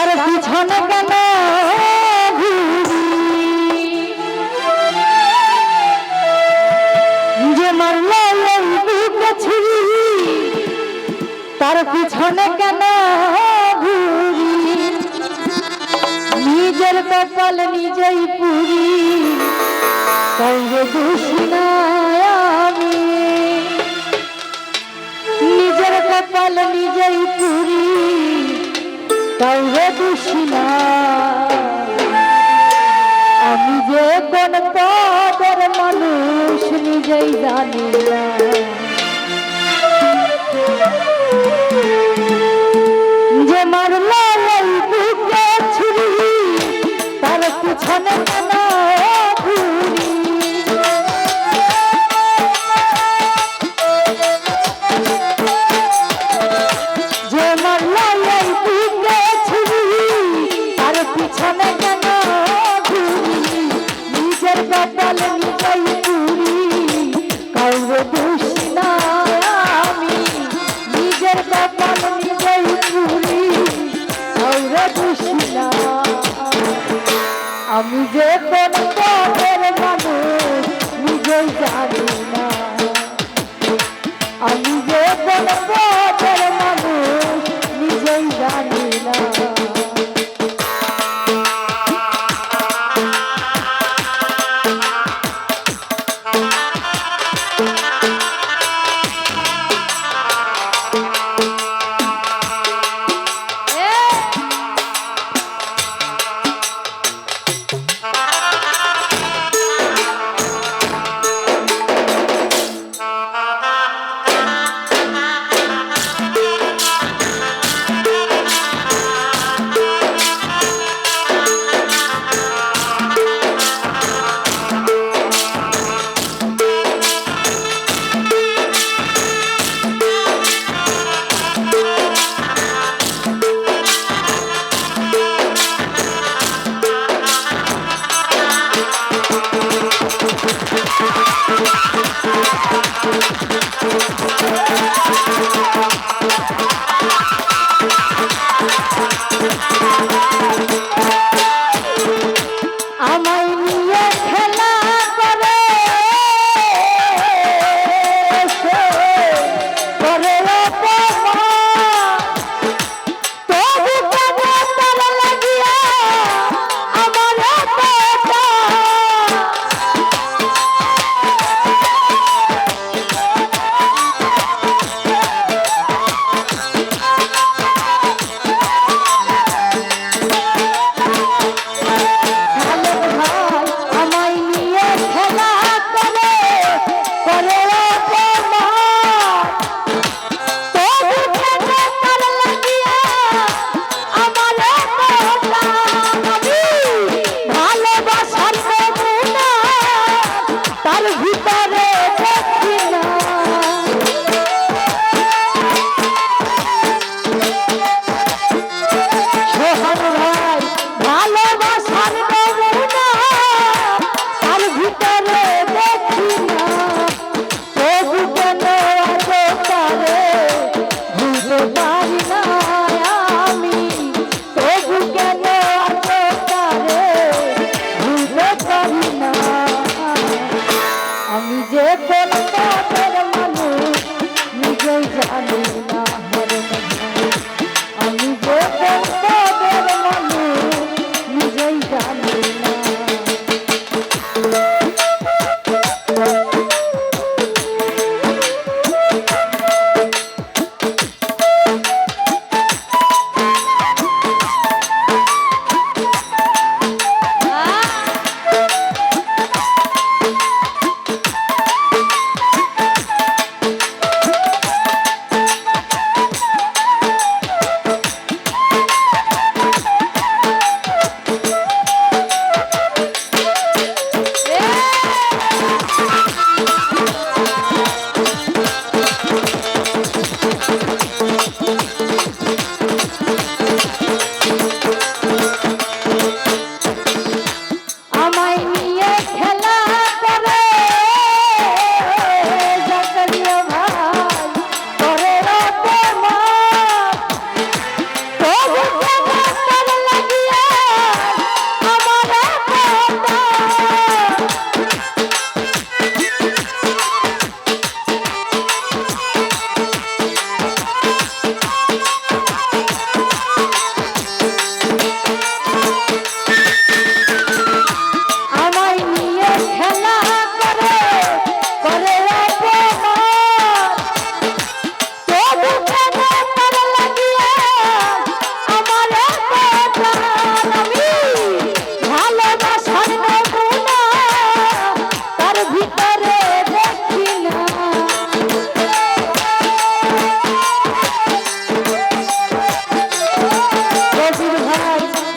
তার পিছনে কেন? যে মারল তার পিছনে কেন ঘুরি নিজের কপাল নিজেই পুরি দোষী না নিজের কপাল নিজেই পুরি। কাউকে দোষী না আমি যে কোন পদের মানুষ, নিজেই জানি না। যে মারলা বুকে ছুরি তার পিছনে যে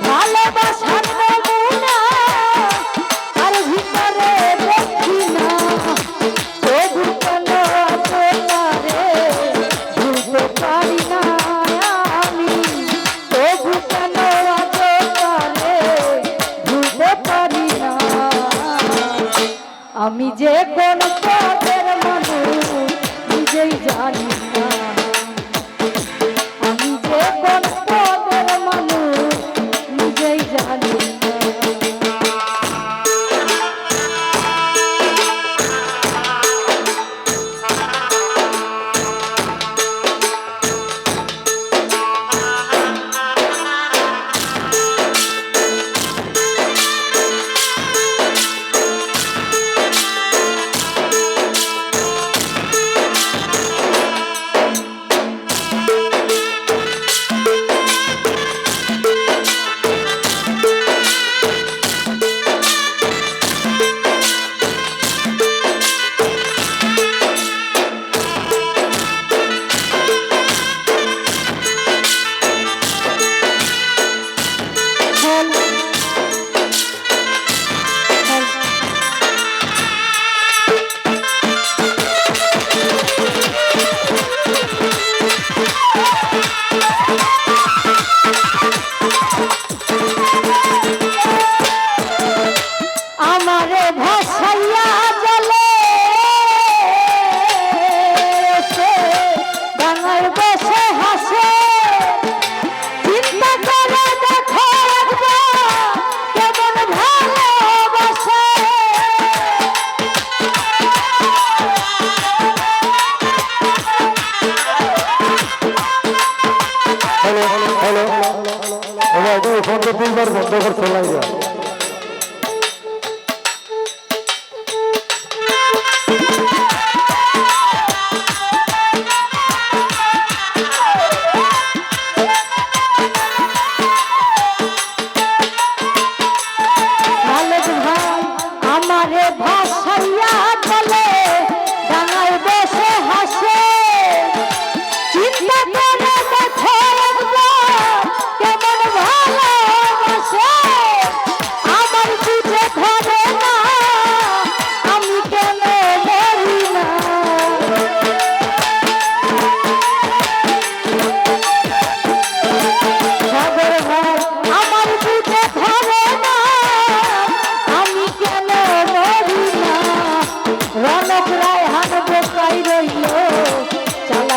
ভালোবাসা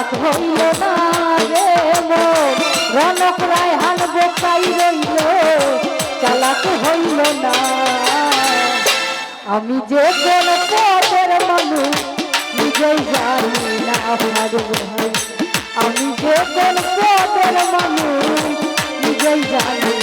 রাত হইল না রে মন রনক রায় হাল বোকাই রইল চালাক হইল না। আমি যে কোন পথের মানুষ, নিজেই জানি না আমি যে কোন পথের মানুষ, নিজেই জানি